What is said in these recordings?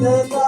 যেটা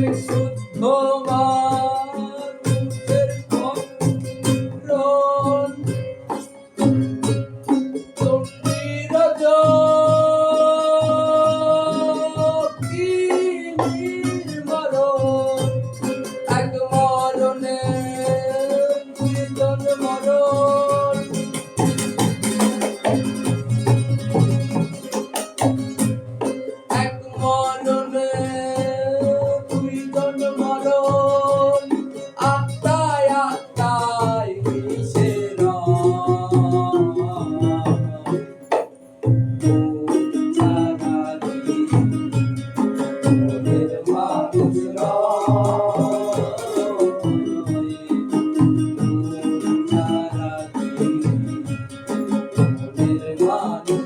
six. Thank you.